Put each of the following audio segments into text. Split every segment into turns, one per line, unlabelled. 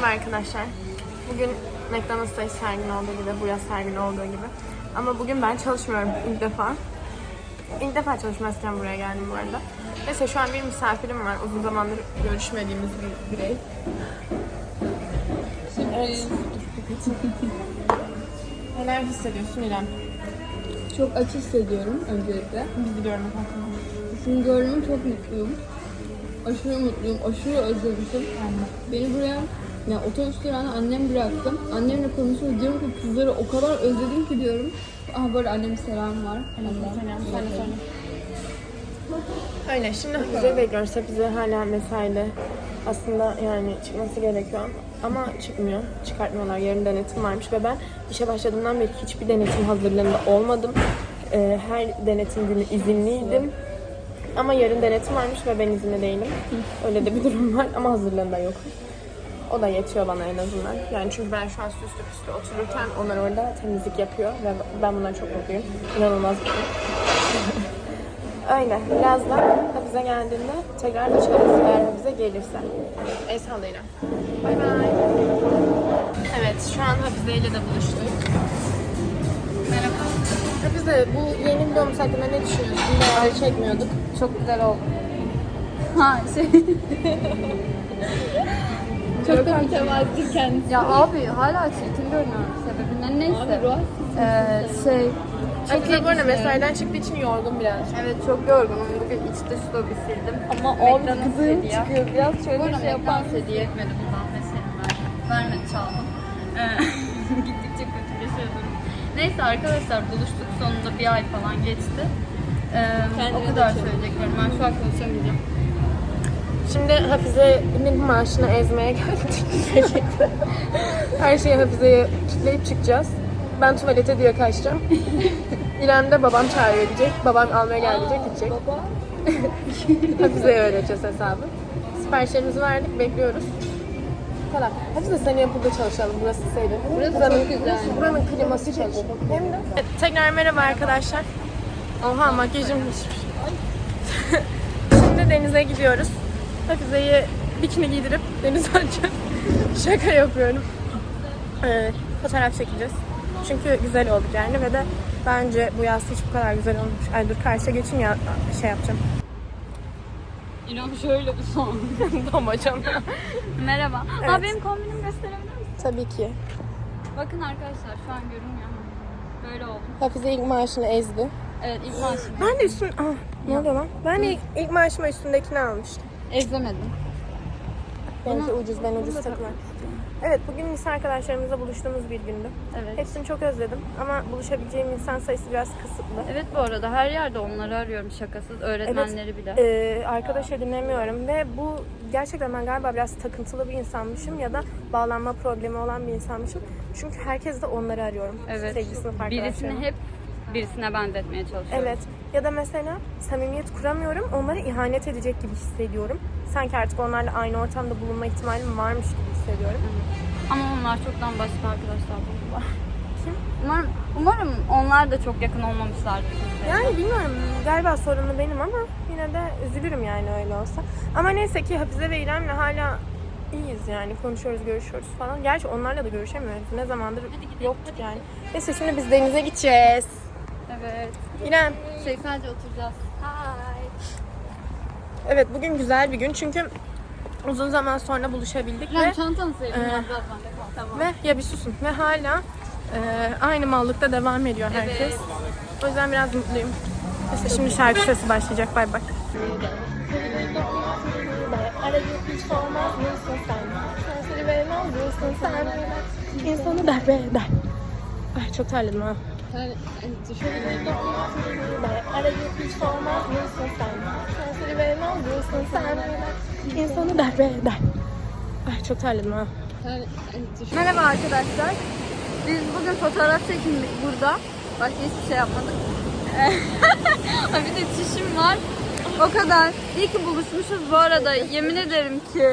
Merhaba arkadaşlar. Bugün McDonald's'tayız her gün olduğu gibi, bu yaz her gün olduğu gibi. Ama bugün ben çalışmıyorum ilk defa. İlk defa çalışmazken buraya geldim bu arada. Neyse şu an bir misafirim var. Uzun zamandır görüşmediğimiz bir birey. Evet. Neler hissediyorsun İrem?
Çok aç hissediyorum öncelikle.
Bizi görmek hakkında.
Şimdi gördüğüme çok mutluyum. Aşırı mutluyum, aşırı özlemişim. Beni buraya yani otobüs durağına annem bıraktı. Annemle konuşuyor diyorum ki kızları o kadar özledim ki diyorum. Aha böyle annemin selam var. Allah.
Selam, sen. Öyle, şimdi Hafize'yi bekliyoruz. Hafize hala mesaide. Aslında yani çıkması gerekiyor ama çıkmıyor. Çıkartmıyorlar. Yarın denetim varmış ve ben işe başladığımdan beri hiçbir denetim hazırlığında olmadım. Ee, her denetim günü izinliydim. Ama yarın denetim varmış ve ben izinli değilim. Öyle de bir durum var ama hazırlığında yok. O da yetiyor bana en azından. Yani çünkü ben şu an süslü püslü otururken onlar orada temizlik yapıyor ve ben bundan çok mutluyum. İnanılmaz mutluyum. Öyle. Birazdan Hafize geldiğinde tekrar açarız eğer Hafize gelirse. El sallayla. Bay bay. Evet, şu an Hafize ile de buluştuk. Merhaba. Hafize, bu yeni videomuz hakkında ne düşünüyorsun? Bayağıdır çekmiyorduk.
Çok güzel oldu. Ha şey. çok da mütevazı kendisi. Ya abi hala çirkin görünüyorum sebebinden neyse. Abi ruh ee, şey iyi
bu arada mesaiden çıktığı için yorgun biraz.
Evet çok yorgunum. Bugün iç dış lobi sildim. Ama
abi kızım çıkıyor.
Biraz şöyle bir şey yapan hediye etmedi bundan mesela vermedi. Vermedi çaldım. Ee, Gittikçe kötüleşiyor durum. Neyse arkadaşlar buluştuk sonunda bir ay falan geçti. Ee, o kadar söyleyeceklerim. Ben şu an konuşamayacağım.
Şimdi Hafize'nin maaşını ezmeye geldik. Her şeyi Hafize'ye kitleyip çıkacağız. Ben tuvalete diye kaçacağım. İrem de babam çağırıyor diyecek. Babam almaya gelecek gidecek.
Baba.
Hafize'ye öğreteceğiz hesabı. Siparişlerimizi verdik, bekliyoruz. Bu kadar. Hafize seni yapılda çalışalım. Burası serin.
Burası
buranın,
güzel.
Buranın kliması çalışıyor. Hem de. Tekrar merhaba arkadaşlar. Oha makyajım Şimdi denize gidiyoruz. Hafize'yi bikini giydirip denize atacağım. Şaka yapıyorum. Ee, fotoğraf çekeceğiz. Çünkü güzel oldu yani ve de bence bu yaz hiç bu kadar güzel olmamış. Ay dur karşıya geçeyim ya şey yapacağım.
İnan şöyle bir son.
Damacam.
Merhaba.
Evet.
Aa, benim kombinimi gösterebilir misin?
Tabii ki.
Bakın arkadaşlar şu an görünmüyor ama böyle oldum.
Hafize ilk maaşını ezdi.
Evet ilk maaşım.
Ben de üstün... Ah, ne oluyor lan? Ben de ilk, ilk maaşıma üstündekini almıştım.
Ezlemedim.
Benimki ucuz, ben ucuz takmam. Evet, bugün lise arkadaşlarımızla buluştuğumuz bir gündü.
Evet.
Hepsini çok özledim ama buluşabileceğim insan sayısı biraz kısıtlı.
Evet bu arada her yerde onları arıyorum şakasız. Öğretmenleri bile.
Ee, arkadaş edinemiyorum ve bu gerçekten ben galiba biraz takıntılı bir insanmışım ya da bağlanma problemi olan bir insanmışım. Çünkü herkes de onları arıyorum.
Evet.
Sevgili sınıf arkadaşlarım.
Birisini hep birisine benzetmeye çalışıyorum.
Evet. Ya da mesela samimiyet kuramıyorum. Onlara ihanet edecek gibi hissediyorum. Sanki artık onlarla aynı ortamda bulunma ihtimalim varmış gibi hissediyorum.
Ama onlar çoktan başka arkadaşlar buldular.
Kim?
Umarım, umarım onlar da çok yakın olmamışlardır.
Yani bilmiyorum. Galiba sorunlu benim ama yine de üzülürüm yani öyle olsa. Ama neyse ki Hafize ve İrem'le hala iyiyiz yani. Konuşuyoruz, görüşüyoruz falan. Gerçi onlarla da görüşemiyoruz. Ne zamandır yoktuk yani. Neyse şimdi biz denize gideceğiz.
Evet.
İrem.
Şey sadece oturacağız. Hi.
Evet bugün güzel bir gün çünkü uzun zaman sonra buluşabildik ve
çantanı sevdim.
Ee,
biraz bende kal. Tamam.
Ve ya bir susun. Ve hala e, aynı mallıkta devam ediyor herkes.
Evet.
O yüzden biraz mutluyum. İşte şimdi şarkı sırası başlayacak. Bay bay. İnsanı darbe eder. Ay çok terledim ha.
Sen düşün.
Arayıp hiç sormaz mısın sen? Sen seni vermez misin sen? İnsanı darbe eder. Ay çok terledim ha.
Merhaba arkadaşlar. Biz bugün fotoğraf çekindik burada. Başka hiçbir şey yapmadık. Bir de çişim var. O kadar. İyi ki buluşmuşuz bu arada. Yemin ederim ki.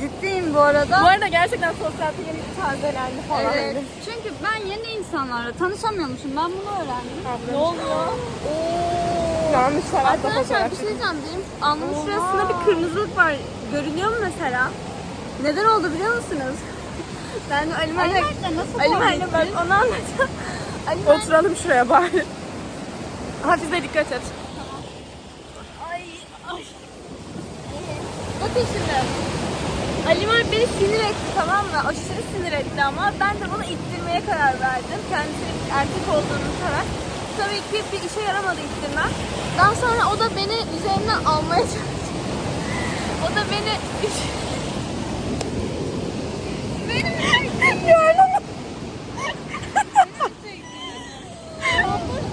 Ciddiyim bu arada.
Bu arada gerçekten sosyal yeni tazelendi falan.
Evet. Çünkü ben yeni insanlarla tanışamıyormuşum. Ben bunu öğrendim.
Ne oluyor? Yanlış tarafta
Arkadaşlar
fotoğraf
bir şey diyeceğim. Benim alnımın şurasında bir kırmızılık var. Görünüyor mu mesela? Neden oldu biliyor musunuz? Ben Ali Mert'le nasıl
Ali Mert'le ben onu anlatacağım. Oturalım şuraya bari. Hafize dikkat et.
Ay ay. Bakın şimdi. Ali Mert beni sinir etti tamam mı? Aşırı sinir etti ama ben de bunu ittirmeye karar verdim. Kendisi erkek olduğunu sever. Tabii ki bir işe yaramadı ittirmem. Daha sonra o da beni üzerinden almaya çalıştı. O da beni... Benim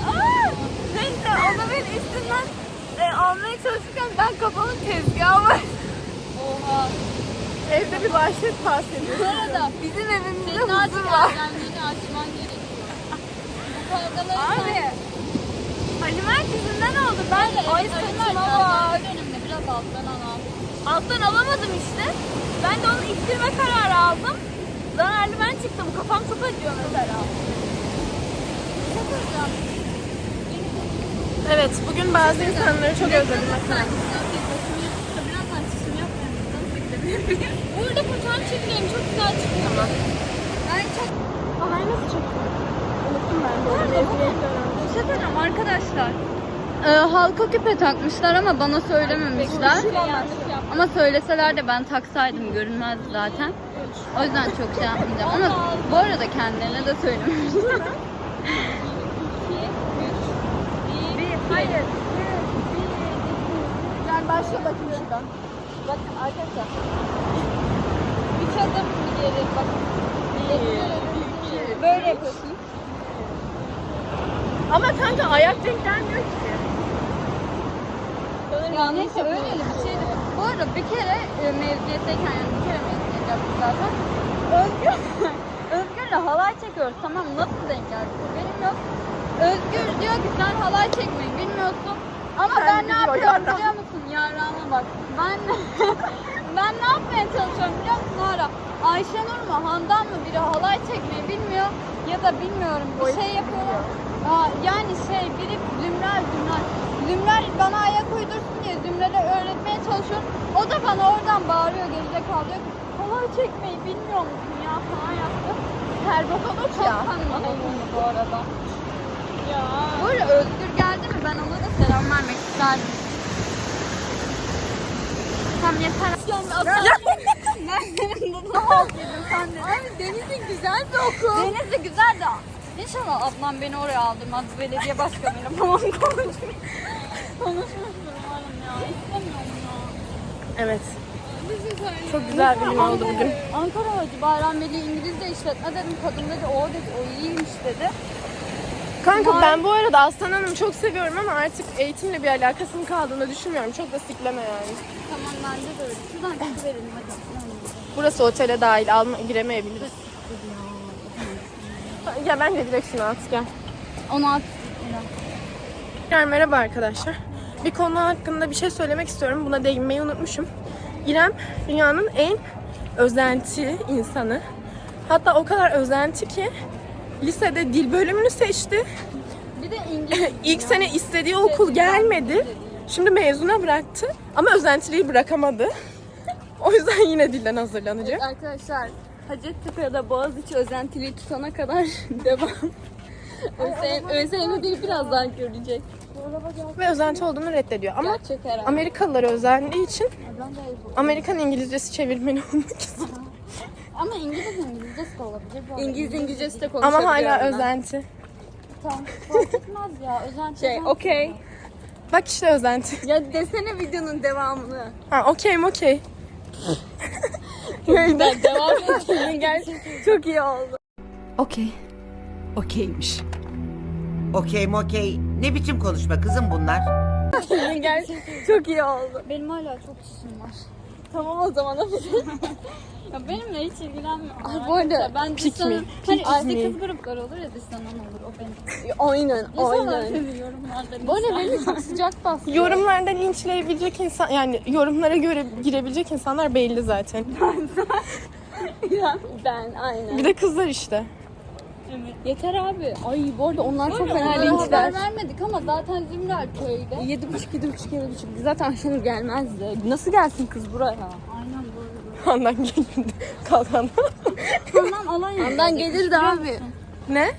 Aa! Neyse o da beni üstünden e, almaya çalışırken ben kafamı tezgaha.
Bir vahşet bahsediyor.
Bu arada bizim evimizde huzur var. açman gerekiyor. Bu kavgaları Abi. Ali Mert yüzünden oldu. Ben ay saçıma bak. Önümde biraz alttan al. Alttan alamadım işte. Ben de onu ittirme kararı aldım. Zararlı ben çıktım. Kafam çok acıyor mesela. Yapacağım?
Evet bugün bazı insanları çok özledim mesela.
Burada fotoğraf çekeyim çok güzel çıkıyor. Ben çok
Halay nasıl çekiyor? Unuttum ben bu
şey söyleyeceğim arkadaşlar. Ee, halka küpe takmışlar ama bana söylememişler. Ama söyleseler de ben taksaydım görünmez zaten. O yüzden çok şey yapmayacağım. Ama bu arada kendilerine de söylememişler. Hayır.
Yani başla bakayım şuradan.
Bakın arkadaşlar. Adım bir geri bak. Böyle yapıyorsun.
Ama kanka ayak denk gelmiyor ki.
Ya neyse öyle bir şeydi. Bu arada bir kere e, mezuniyetteyken yani bir kere mezuniyet yaptık zaten. Özgür, Özgür'le halay çekiyoruz tamam? Nasıl denk geldik? Benim yok. Özgür diyor ki sen halay çekmeyi bilmiyorsun. Ama
Kendi
ben ne yapıyorum biliyor musun? Yarrağıma bak. Ben ben ne yapmaya çalışıyorum biliyor musun hala? Ayşenur mu Handan mı biri halay çekmeyi bilmiyor ya da bilmiyorum bir şey yapıyorlar. Aa, yani şey biri Zümrel Zümrel. Zümrel bana ayak uydursun diye Zümrel'e öğretmeye çalışıyorum. O da bana oradan bağırıyor diyor ki halay çekmeyi bilmiyor musun ya falan yaptı. Terbokolog ya. Çok bu arada.
Ya.
Bu arada Özgür geldi mi ben ona da selam vermek isterdim. Tam yeter. De? Abi Denizli güzel bir okul. Denizli güzel de İnşallah Adnan beni oraya aldırmaz. Belediye başkanıyla falan konuşmuş. Konuşmuştur umarım ya. İstemiyorum ya.
Evet. Çok güzel bir gün oldu bugün.
Ankara Hacı Bayram Veli İngilizce işletme dedim. Kadın dedi o dedi o iyiymiş dedi.
Kanka ben bu arada Aslan Hanım'ı çok seviyorum ama artık eğitimle bir alakasının kaldığını düşünmüyorum. Çok da sikleme yani.
Tamam bence de öyle. Şuradan çıkıverelim hadi.
Burası otele dahil alma, giremeyebiliriz. Ya ben de direkt şunu at gel.
Onu at.
Yani merhaba arkadaşlar. Bir konu hakkında bir şey söylemek istiyorum. Buna değinmeyi unutmuşum. İrem dünyanın en özenti insanı. Hatta o kadar özenti ki lisede dil bölümünü seçti.
Bir de İngilizce.
İlk sene istediği okul gelmedi. Şimdi mezuna bıraktı ama özentiliği bırakamadı. O yüzden yine dilden hazırlanacak.
Arkadaşlar Hacettepe'de Boğaziçi özentiliği tutana kadar devam. ÖSYM değil birazdan görecek.
Ve özenti olduğunu reddediyor. Ama. Amerikalılar özendiği için. Amerikan İngilizcesi çevirmeni olmak istiyor.
Ama İngiliz İngilizcesi de olabilir bu arada.
İngiliz
İngilizcesi de
Ama hala özenti.
Tamam fark etmez ya özenti.
Şey okey. Bak işte özenti.
Ya desene videonun devamını.
Ha okey okey.
Güzel devam edelim gel. Çok iyi oldu.
Okey. Okeymiş.
Okey mokey. Ne biçim konuşma kızım bunlar?
Gel. Çok iyi oldu. Benim hala çok işim var. Tamam o zaman Ya benimle hiç ilgilenmiyor. Ay, bu arada ben Disan'ın
me,
hani işte
me.
kız grupları olur ya Disan'ın olur o benim.
Aynen
seviyorum yorumlarda.
Böyle beni çok sıcak bastı. Yorumlarda linçleyebilecek insan yani yorumlara göre girebilecek insanlar belli zaten.
ben aynen.
Bir de kızlar işte.
Yeter abi. Ay bu arada onlar çok fena linçler. Haber vermedik ama zaten Zümrüt köyde. Yedi buçuk, yedi buçuk, yedi buçuk. Zaten Ayşenur gelmezdi. Nasıl gelsin kız buraya?
Handan geldi. Kalk Handan.
Ondan gelirdi abi.
Ne?